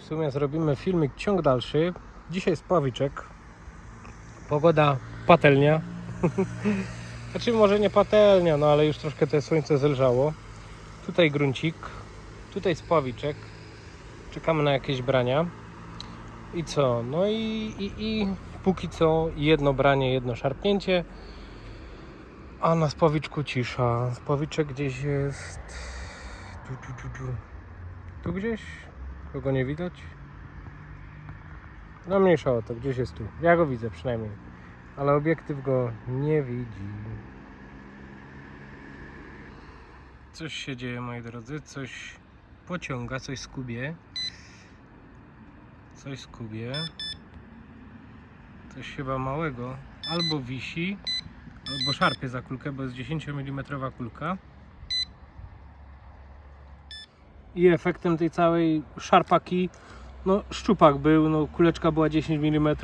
w sumie zrobimy filmik ciąg dalszy. Dzisiaj spawiczek. Pogoda patelnia. znaczy może nie patelnia, no ale już troszkę to słońce zelżało. Tutaj gruncik, tutaj spawiczek. Czekamy na jakieś brania. I co? No i, i, i póki co jedno branie, jedno szarpnięcie. A na spawiczku cisza. Spawiczek gdzieś jest. Tu, tu, tu, tu. Tu gdzieś? Kogo nie widać? No mniejsza o to, gdzieś jest tu. Ja go widzę przynajmniej. Ale obiektyw go nie widzi. Coś się dzieje moi drodzy, coś pociąga, coś skubie. Coś skubie. Coś chyba małego. Albo wisi, albo szarpie za kulkę, bo jest 10 mm kulka. I efektem tej całej szarpaki, no szczupak był, no kuleczka była 10 mm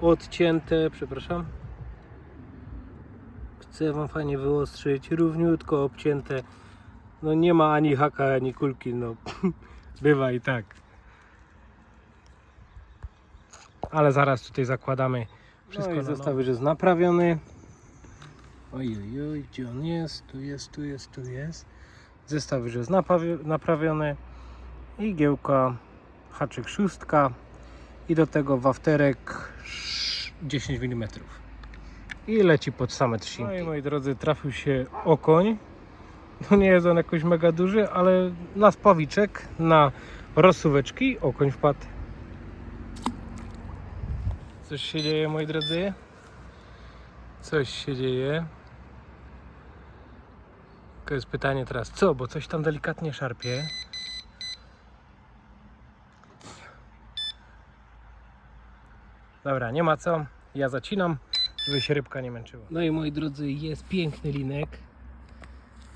odcięte, przepraszam. Chcę Wam fajnie wyostrzyć, równiutko obcięte. No nie ma ani haka, ani kulki, no bywa i tak. Ale zaraz tutaj zakładamy wszystko. No i zestaw już jest naprawiony. Oj, oj, oj, gdzie on jest? Tu jest, tu jest, tu jest. Zestaw już jest naprawi- naprawiony. Igiełka, haczyk szóstka i do tego wafterek sz- 10 mm. I leci pod same trzcinki. No i moi drodzy, trafił się okoń. No nie jest on jakoś mega duży, ale na spawiczek, na rozsuweczki okoń wpadł. Coś się dzieje, moi drodzy? Coś się dzieje. To jest pytanie teraz, co? Bo coś tam delikatnie szarpie. Dobra, nie ma co. Ja zacinam, żeby się rybka nie męczyła. No i moi drodzy, jest piękny linek.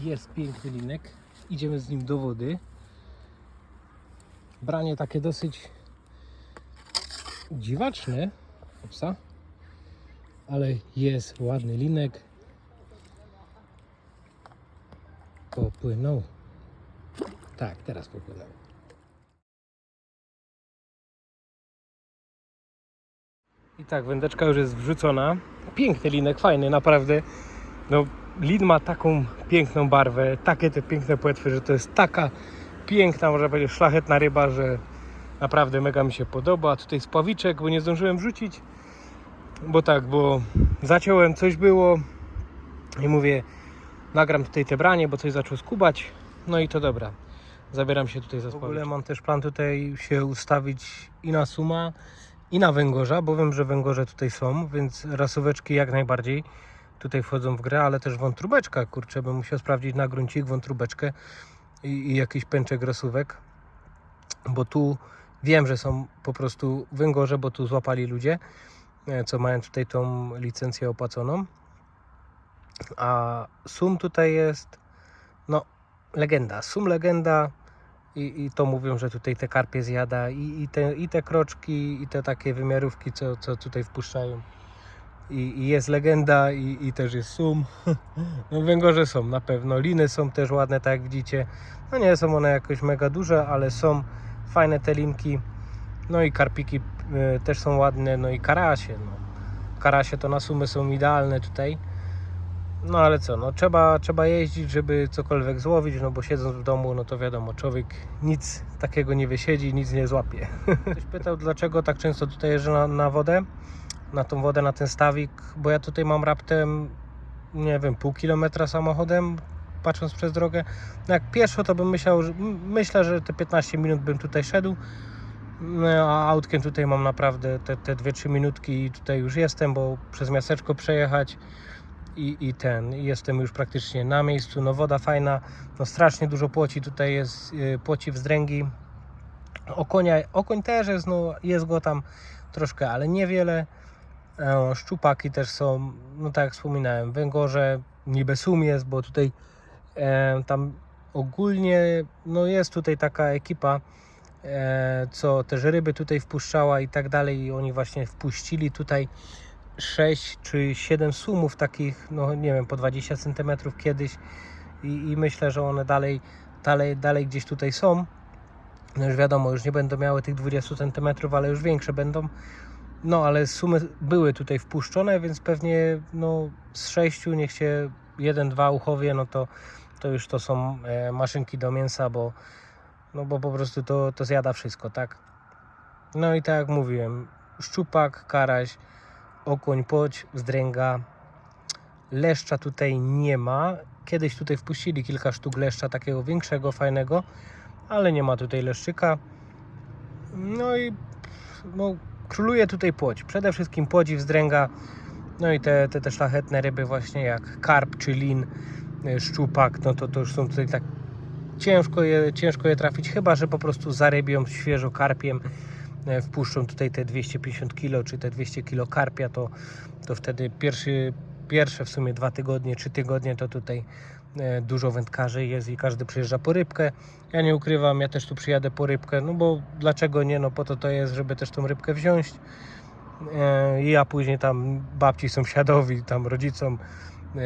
Jest piękny linek. Idziemy z nim do wody. Branie takie dosyć dziwaczne. Upsa. Ale jest ładny linek. Popłynął. Tak, teraz popłynął. I tak, wędeczka już jest wrzucona. Piękny linek, fajny, naprawdę. No, lin ma taką piękną barwę, takie te piękne płetwy, że to jest taka piękna, można powiedzieć, szlachetna ryba, że naprawdę mega mi się podoba. Tutaj spawiczek, bo nie zdążyłem wrzucić, bo tak, bo zaciąłem, coś było i mówię, nagram tutaj te branie, bo coś zaczął skubać. No i to dobra. Zabieram się tutaj za W ogóle mam też plan tutaj się ustawić i na suma, i na węgorza, bo wiem, że węgorze tutaj są, więc rasóweczki jak najbardziej tutaj wchodzą w grę, ale też wątróbeczka, kurczę, bym musiał sprawdzić na gruncik wątróbeczkę i, i jakiś pęczek rasówek, bo tu wiem, że są po prostu węgorze, bo tu złapali ludzie, e, co mają tutaj tą licencję opłaconą. A sum tutaj jest, no, legenda. Sum legenda i, i to mówią, że tutaj te karpie zjada i, i, te, i te kroczki, i te takie wymiarówki, co, co tutaj wpuszczają. I, I jest legenda, i, i też jest sum. No, węgorze są na pewno. Liny są też ładne, tak jak widzicie. No nie są one jakoś mega duże, ale są fajne te linki. No i karpiki y, też są ładne, no i karasie. No. Karasie to na sumy są idealne tutaj. No ale co, no trzeba, trzeba jeździć, żeby cokolwiek złowić, no bo siedząc w domu, no to wiadomo, człowiek nic takiego nie wysiedzi, nic nie złapie. Ktoś pytał, dlaczego tak często tutaj jeżdżę na, na wodę, na tą wodę, na ten stawik, bo ja tutaj mam raptem, nie wiem, pół kilometra samochodem, patrząc przez drogę. No jak pieszo, to bym myślał, że, myślę, że te 15 minut bym tutaj szedł, no, a autkiem tutaj mam naprawdę te, te 2-3 minutki i tutaj już jestem, bo przez miasteczko przejechać i, i ten, jestem już praktycznie na miejscu, no woda fajna, no strasznie dużo płoci tutaj jest, yy, płoci wzdręgi, okonia, okoń też jest, no jest go tam troszkę, ale niewiele, e, szczupaki też są, no tak jak wspominałem, węgorze, niby sum jest, bo tutaj e, tam ogólnie, no jest tutaj taka ekipa, e, co też ryby tutaj wpuszczała i tak dalej. I oni właśnie wpuścili tutaj 6 czy 7 sumów takich, no nie wiem, po 20 cm kiedyś i, i myślę, że one dalej, dalej, dalej gdzieś tutaj są. No już wiadomo, już nie będą miały tych 20 cm, ale już większe będą. No ale sumy były tutaj wpuszczone, więc pewnie no, z sześciu niech się jeden, dwa uchowie, no to, to już to są e, maszynki do mięsa, bo, no bo po prostu to, to zjada wszystko, tak? No i tak jak mówiłem, szczupak, karaś, okoń, poć, zdręga, leszcza tutaj nie ma. Kiedyś tutaj wpuścili kilka sztuk leszcza takiego większego, fajnego, ale nie ma tutaj leszczyka. No i no, króluje tutaj płoć. Przede wszystkim podziw zdręga, no i te, te, te szlachetne ryby właśnie jak karp czy lin, y, szczupak, no to, to już są tutaj tak ciężko je, ciężko je trafić, chyba że po prostu zarybią świeżo karpiem, wpuszczą tutaj te 250 kg czy te 200 kg karpia, to, to wtedy pierwszy, pierwsze w sumie dwa tygodnie, trzy tygodnie to tutaj e, dużo wędkarzy jest i każdy przyjeżdża po rybkę. Ja nie ukrywam, ja też tu przyjadę po rybkę, no bo dlaczego nie, no po to to jest, żeby też tą rybkę wziąć. E, I ja później tam babci sąsiadowi, tam rodzicom e,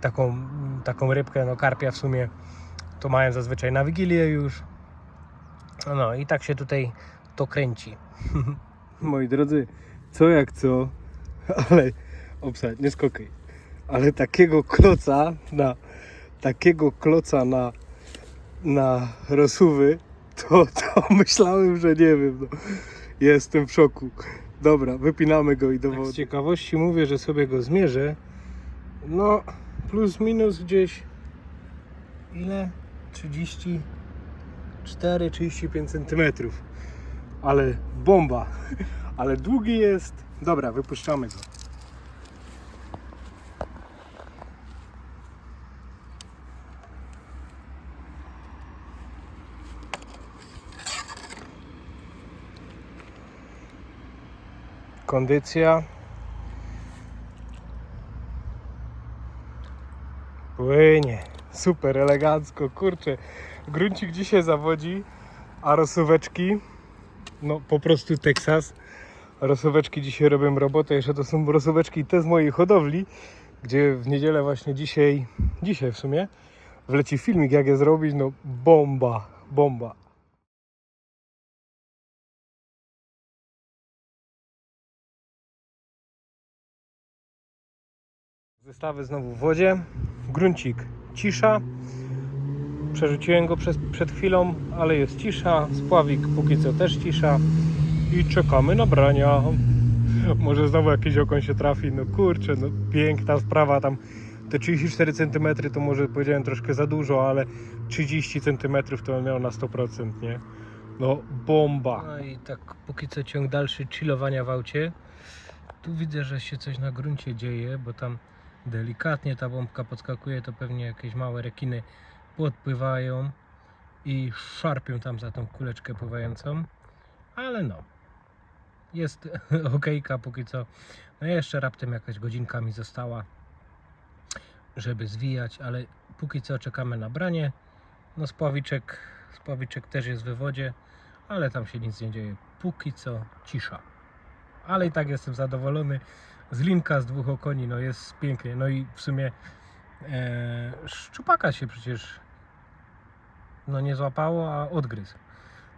taką, taką rybkę, no karpia w sumie to mają zazwyczaj na Wigilię już. No i tak się tutaj to kręci. Moi drodzy, co jak co, ale obsadź, nie skokaj. Ale takiego kloca na takiego kloca na na rosuwy, to, to myślałem, że nie wiem. No. Jestem w szoku. Dobra, wypinamy go i do Tak z wody. ciekawości mówię, że sobie go zmierzę. No, plus minus gdzieś ile? 34, 35 centymetrów. Ale bomba. Ale długi jest. Dobra, wypuszczamy go. Kondycja. Płynie. Super, elegancko. Kurczę, gruncik dzisiaj zawodzi, a rosóweczki, no po prostu Teksas. Rosóweczki dzisiaj robią robotę. Jeszcze to są rosóweczki te z mojej hodowli, gdzie w niedzielę właśnie dzisiaj, dzisiaj w sumie, wleci filmik jak je zrobić. No bomba, bomba. Zestawy znowu w wodzie. Gruncik cisza. Przerzuciłem go przez, przed chwilą, ale jest cisza. Spławik póki co też cisza. I czekamy na brania. Może znowu jakiś okoń się trafi. No kurczę, no piękna sprawa tam. Te 34 cm to może powiedziałem troszkę za dużo, ale 30 cm to on miał na 100%, nie? No bomba. No i tak póki co ciąg dalszy chillowania w aucie. Tu widzę, że się coś na gruncie dzieje, bo tam delikatnie ta bombka podskakuje, to pewnie jakieś małe rekiny podpływają i szarpią tam za tą kuleczkę pływającą. Ale no, jest okejka póki co. No jeszcze raptem jakaś godzinka mi została, żeby zwijać, ale póki co czekamy na branie. No spławiczek, spławiczek też jest w wodzie, ale tam się nic nie dzieje. Póki co cisza. Ale i tak jestem zadowolony z linka z dwóch okoni, no jest pięknie. No i w sumie szczupaka się przecież no nie złapało, a odgryzł.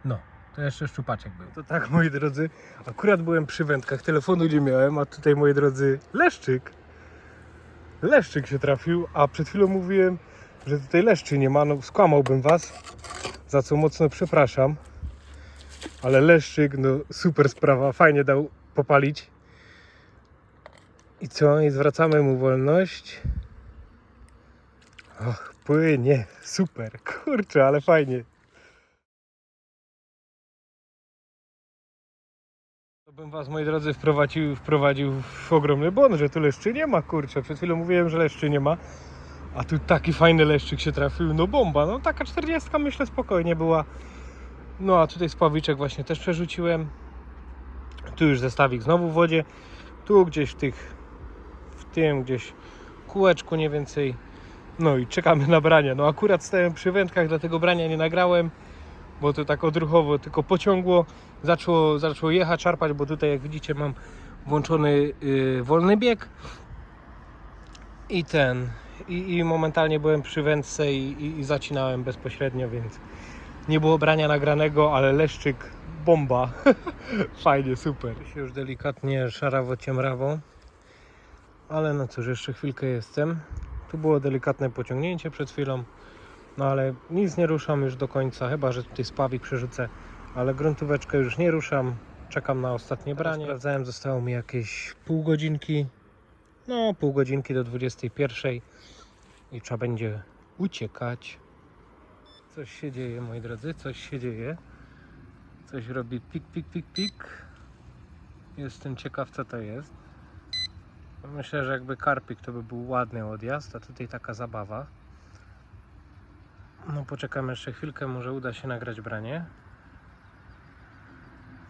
No, to jeszcze szczupaczek był. To tak, moi drodzy, akurat byłem przy wędkach, telefonu nie miałem, a tutaj, moi drodzy, leszczyk. Leszczyk się trafił, a przed chwilą mówiłem, że tutaj leszczy nie ma, no skłamałbym was, za co mocno przepraszam. Ale leszczyk, no super sprawa, fajnie dał popalić. I co? I zwracamy mu wolność. Och, płynie. Super. Kurczę, ale fajnie. To bym was, moi drodzy, wprowadził, wprowadził w ogromny błąd, że tu leszczy nie ma, kurczę. Przed chwilą mówiłem, że leszczy nie ma. A tu taki fajny leszczyk się trafił. No bomba. No taka 40 myślę spokojnie była. No a tutaj spławiczek właśnie też przerzuciłem. Tu już zestawik znowu w wodzie. Tu gdzieś w tych, w tym gdzieś kółeczku nie więcej. No i czekamy na brania. No akurat stałem przy wędkach, dlatego brania nie nagrałem, bo to tak odruchowo tylko pociągło. Zaczęło, zaczęło jechać, czarpać, bo tutaj jak widzicie mam włączony yy, wolny bieg. I ten, i, i momentalnie byłem przy wędce i, i, i zacinałem bezpośrednio, więc Nie było brania nagranego, ale leszczyk bomba. Fajnie, super. Już delikatnie szarawo ciemrawo. Ale no cóż, jeszcze chwilkę jestem. Tu było delikatne pociągnięcie przed chwilą. No ale nic nie ruszam już do końca, chyba że tutaj spawik przerzucę. Ale gruntóweczkę już nie ruszam. Czekam na ostatnie branie. Sprawdzałem, zostało mi jakieś pół godzinki. No, pół godzinki do 21. I trzeba będzie uciekać. Coś się dzieje, moi drodzy, coś się dzieje. Coś robi pik, pik, pik, pik. Jestem ciekaw, co to jest. Myślę, że jakby karpik to by był ładny odjazd, a tutaj taka zabawa. No poczekamy jeszcze chwilkę, może uda się nagrać branie.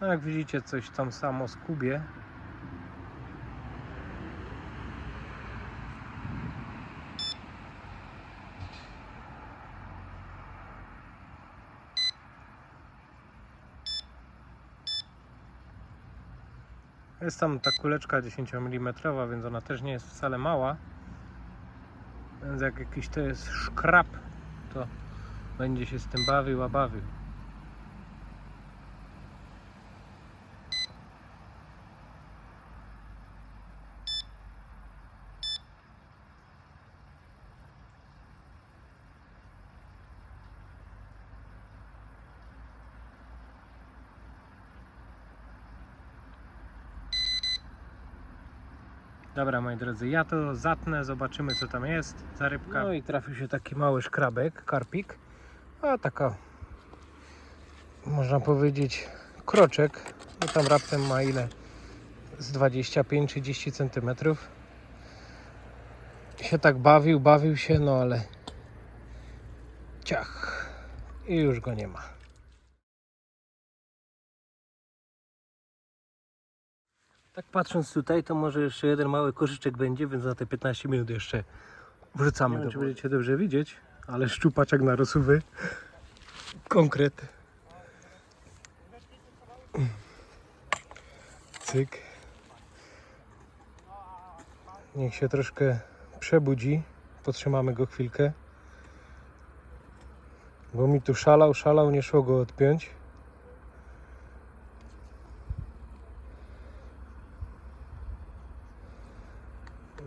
No jak widzicie, coś tam samo skubie. Jest tam ta kuleczka 10 mm, więc ona też nie jest wcale mała. Więc jak jakiś to jest szkrab, to będzie się z tym bawił, a bawił. Dobra, moi drodzy, ja to zatnę, zobaczymy co tam jest za rybka. No i trafił się taki mały szkrabek, karpik. A taka, można powiedzieć, kroczek. No tam raptem ma ile? Z 25-30 cm. Się tak bawił, bawił się, no ale ciach. I już go nie ma. Tak patrząc tutaj, to może jeszcze jeden mały koszyczek będzie, więc na te 15 minut jeszcze wrzucamy. Nie wiem, czy będziecie dobrze widzieć, ale szczupaczek na rosuwy. Konkret. Cyk. Niech się troszkę przebudzi. Potrzymamy go chwilkę. Bo mi tu szalał, szalał, nie szło go odpiąć.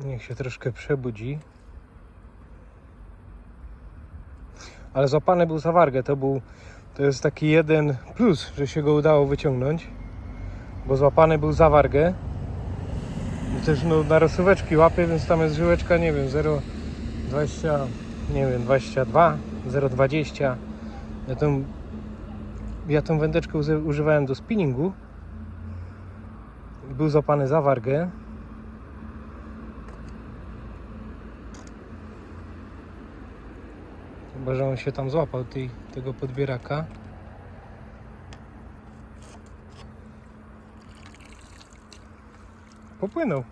Niech się troszkę przebudzi. Ale złapany był za wargę. To był, to jest taki jeden plus, że się go udało wyciągnąć. Bo złapany był za wargę. I też no, na rosóweczki łapie, więc tam jest żyłeczka, nie wiem, 0,20, nie wiem, 22, 0,20. Ja tą, ja tą wędeczkę używałem do spinningu. Był złapany za wargę. Chyba, że on się tam złapał tej, tego podbieraka. Popłynął.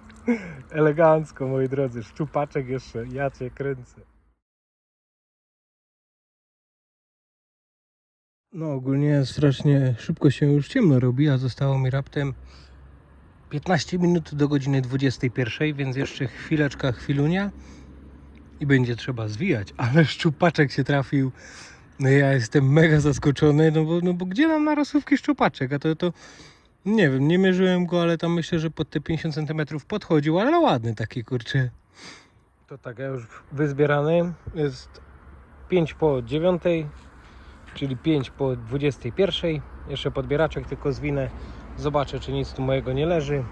Elegancko, moi drodzy. Szczupaczek jeszcze. Ja cię kręcę. No ogólnie strasznie szybko się już ciemno robi, a zostało mi raptem 15 minut do godziny 21, więc jeszcze chwileczka, chwilunia i będzie trzeba zwijać, ale szczupaczek się trafił. No ja jestem mega zaskoczony, no bo, no bo gdzie nam na rosówki szczupaczek, a to, to nie wiem, nie mierzyłem go, ale tam myślę, że pod te 50 cm podchodził, ale ładny taki kurczę. To tak, ja już wyzbierany, jest 5 po 9, czyli 5 po 21, jeszcze podbieraczek tylko zwinę, zobaczę czy nic tu mojego nie leży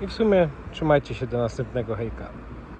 i w sumie trzymajcie się do następnego hejka.